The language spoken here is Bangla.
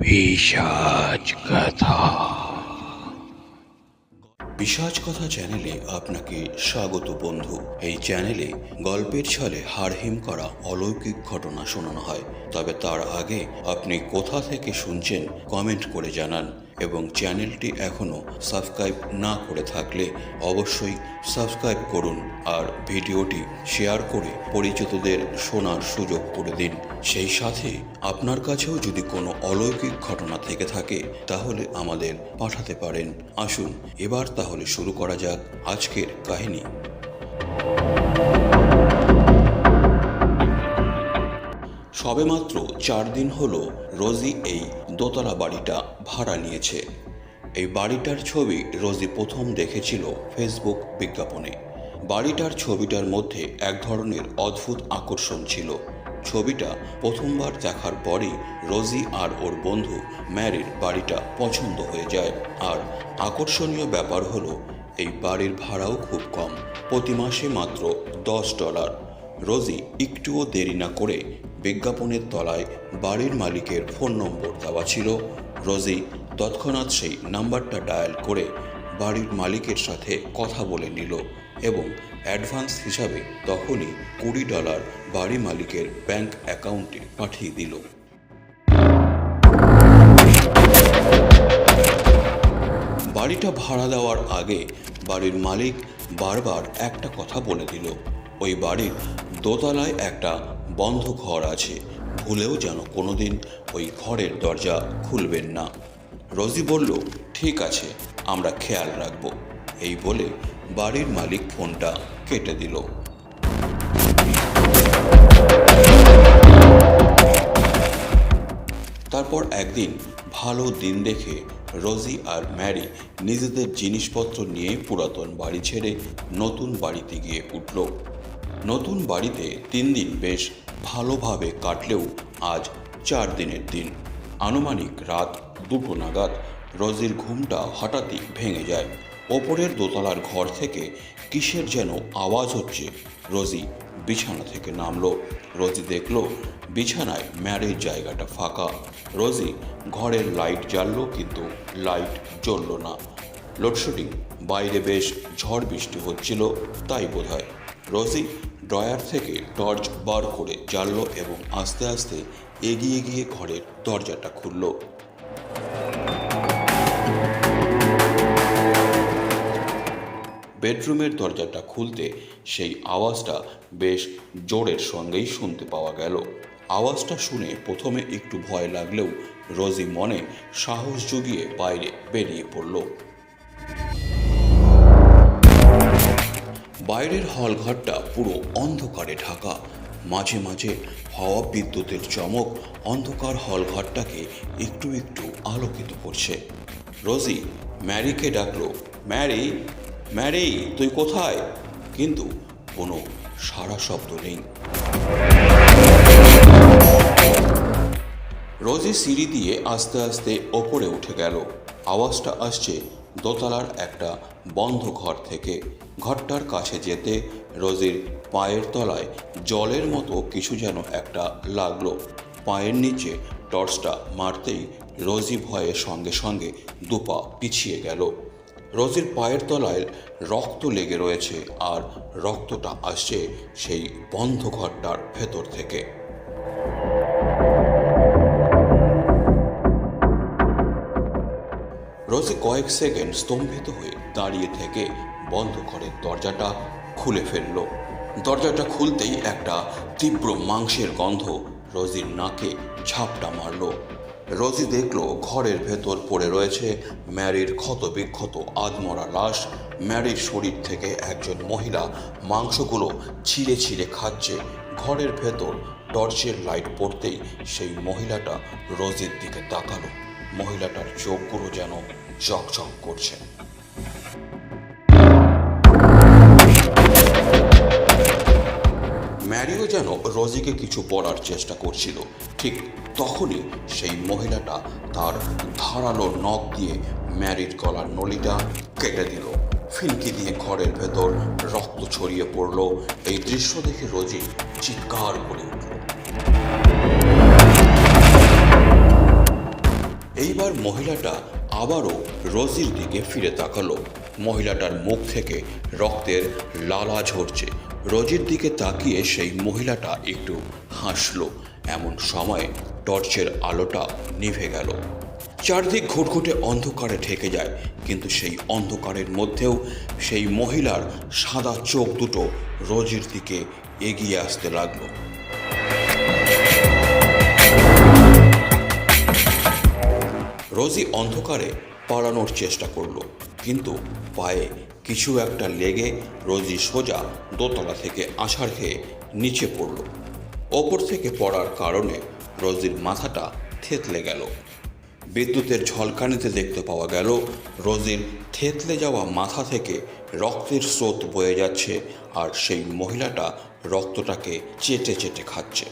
পিশাচ কথা। পিসাজ কথা চ্যানেলে আপনাকে স্বাগত বন্ধু। এই চ্যানেলে গল্পের ছলে হাড়হিম করা অলৌকিক ঘটনা শোনানো হয়। তবে তার আগে আপনি কোথা থেকে শুনছেন কমেন্ট করে জানান। এবং চ্যানেলটি এখনও সাবস্ক্রাইব না করে থাকলে অবশ্যই সাবস্ক্রাইব করুন আর ভিডিওটি শেয়ার করে পরিচিতদের শোনার সুযোগ করে দিন। সেই সাথে আপনার কাছেও যদি কোনো অলৌকিক ঘটনা থেকে থাকে, তাহলে আমাদের পাঠাতে পারেন। আসুন, এবার তাহলে শুরু করা যাক আজকের কাহিনী। সবেমাত্র চার দিন হলো রোজি এই দোতলা বাড়িটা ভাড়া নিয়েছে। এই বাড়িটার ছবি রোজি প্রথম দেখেছিল ফেসবুক বিজ্ঞাপনে। বাড়িটার ছবিটার মধ্যে এক ধরনের অদ্ভুত আকর্ষণ ছিল। ছবিটা প্রথমবার দেখার পরই রোজি আর ওর বন্ধু ম্যারির বাড়িটা পছন্দ হয়ে যায়। আর আকর্ষণীয় ব্যাপার হলো, এই বাড়ির ভাড়াও খুব কম। প্রতি মাসে মাত্র দশ ডলার। রোজি একটুও দেরি না করে বিজ্ঞাপনের তলায় বাড়ির মালিকের ফোন নম্বর দেওয়া ছিল। রোজি তৎক্ষণাৎ সেই নাম্বারটা ডায়াল করে বাড়ির মালিকের সাথে কথা বলে নিল এবং অ্যাডভান্স হিসাবে তখনই কুড়ি ডলার বাড়ি মালিকের ব্যাংক অ্যাকাউন্টে পাঠিয়ে দিল। বাড়িটা ভাড়া দেওয়ার আগে বাড়ির মালিক বারবার একটা কথা বলে দিল। ওই বাড়ির দোতলায় একটা বন্ধ ঘর আছে। ভুলেও যেন কোনোদিন ওই ঘরের দরজা খুলবেন না। রোজি বলল, ঠিক আছে, আমরা খেয়াল রাখব। এই বলে বাড়ির মালিক ফোনটা কেটে দিল। তারপর একদিন ভালো দিন দেখে রোজি আর ম্যারি নিজেদের জিনিসপত্র নিয়ে পুরাতন বাড়ি ছেড়ে নতুন বাড়িতে গিয়ে উঠল। নতুন বাড়িতে তিন দিন বেশ ভালোভাবে কাটলেও আজ চার দিনের দিন। আনুমানিক রাত দুটো নাগাদ রোজির ঘুমটা হঠাৎই ভেঙে যায়। ওপরের দোতলার ঘর থেকে কিসের যেন আওয়াজ হচ্ছে, রোজি বিছানা থেকে নামলো। রোজি দেখল বিছানায় ম্যারের জায়গাটা ফাঁকা। রোজি ঘরের লাইট জ্বাললো কিন্তু লাইট জ্বলল না। লোডশেডিং বাইরে বেশ ঝড় বৃষ্টি হচ্ছিল, তাই বোধ হয় রোজি ড্রয়ার থেকে টর্চ বার করে জ্বাললো এবং আস্তে আস্তে এগিয়ে গিয়ে ঘরের দরজাটা খুলল। বেডরুমের দরজাটা খুলতে সেই আওয়াজটা বেশ জোরের সঙ্গেই শুনতে পাওয়া গেল। আওয়াজটা শুনে প্রথমে একটু ভয় লাগলেও রোজি মনে সাহস জুগিয়ে বাইরে বেরিয়ে পড়ল। বাইরের হলঘরটা পুরো অন্ধকারে ঢাকা। মাঝে মাঝে হাওয়া বিদ্যুতের চমক অন্ধকার হলঘরটাকে একটু একটু আলোকিত করছে। রোজি, ম্যারিকে ডাকলো, ম্যারি ম্যারি, তুই কোথায়? কিন্তু কোনো সারা শব্দ নেই। রোজি সিঁড়ি দিয়ে আস্তে আস্তে ওপরে উঠে গেল। আওয়াজটা আসছে দোতলার একটা বন্ধ ঘর থেকে ঘরটার কাছে যেতে রোজির পায়ের তলায় জলের মতো কিছু যেন একটা লাগল। পায়ের নিচে টর্চটা মারতেই রোজি ভয়ে সঙ্গে সঙ্গে দুপা পিছিয়ে গেল। রোজির পায়ের তলায় রক্ত লেগে রয়েছে আর রক্তটা আসছে সেই বন্ধ ঘরটার ভেতর থেকে। রোজি কয়েক সেকেন্ড স্তম্ভিত হয়ে দাঁড়িয়ে থেকে বন্ধ ঘরের দরজাটা খুলে ফেলল। দরজাটা খুলতেই একটা তীব্র মাংসের গন্ধ রোজির নাকে ঝাপটা মারল। রোজি দেখল ঘরের ভেতর পড়ে রয়েছে ম্যারির ক্ষত বিক্ষত আধমরা লাশ। ম্যারির শরীর থেকে একজন মহিলা মাংসগুলো ছিঁড়ে ছিঁড়ে খাচ্ছে। ঘরের ভেতর টর্চের লাইট পড়তেই সেই মহিলাটা রোজির দিকে তাকালো। মহিলাটার চোখগুলো যেন চকচক করছে। ম্যারিও যেন রোজিকে কিছু বলার চেষ্টা করছিল। ঠিক তখনই সেই মহিলাটা তার ধারালো নখ দিয়ে ম্যারির গলার নলিটা কেটে দিল। ফিনকি দিয়ে ঘরের ভেতর রক্ত ছড়িয়ে পড়ল। এই দৃশ্য দেখে রোজি চিৎকার করে উঠল। এইবার মহিলাটা আবারও রোজির দিকে ফিরে তাকালো। মহিলাটার মুখ থেকে রক্তের লালা ঝরছে। রোজির দিকে তাকিয়ে সেই মহিলাটা একটু হাসলো। এমন সময় টর্চের আলোটা নিভে গেল। চারদিক ঘুটঘুটে অন্ধকারে ঢেকে যায়, কিন্তু সেই অন্ধকারের মধ্যেও সেই মহিলার সাদা চোখ দুটো রোজির দিকে এগিয়ে আসতে লাগল। রোজি অন্ধকারে পালানোর চেষ্টা করল। কিন্তু পায়ে কিছু একটা লেগে রোজি সোজা দোতলা থেকে আছাড় খেয়ে নিচে পড়ল। ওপর থেকে পড়ার কারণে রোজির মাথাটা থেতলে গেল। বিদ্যুতের ঝলকানিতে দেখতে পাওয়া গেল, রোজির থেতলে যাওয়া মাথা থেকে রক্তের স্রোত বয়ে যাচ্ছে আর সেই মহিলাটা রক্তটাকে চেটে চেটে খাচ্ছে।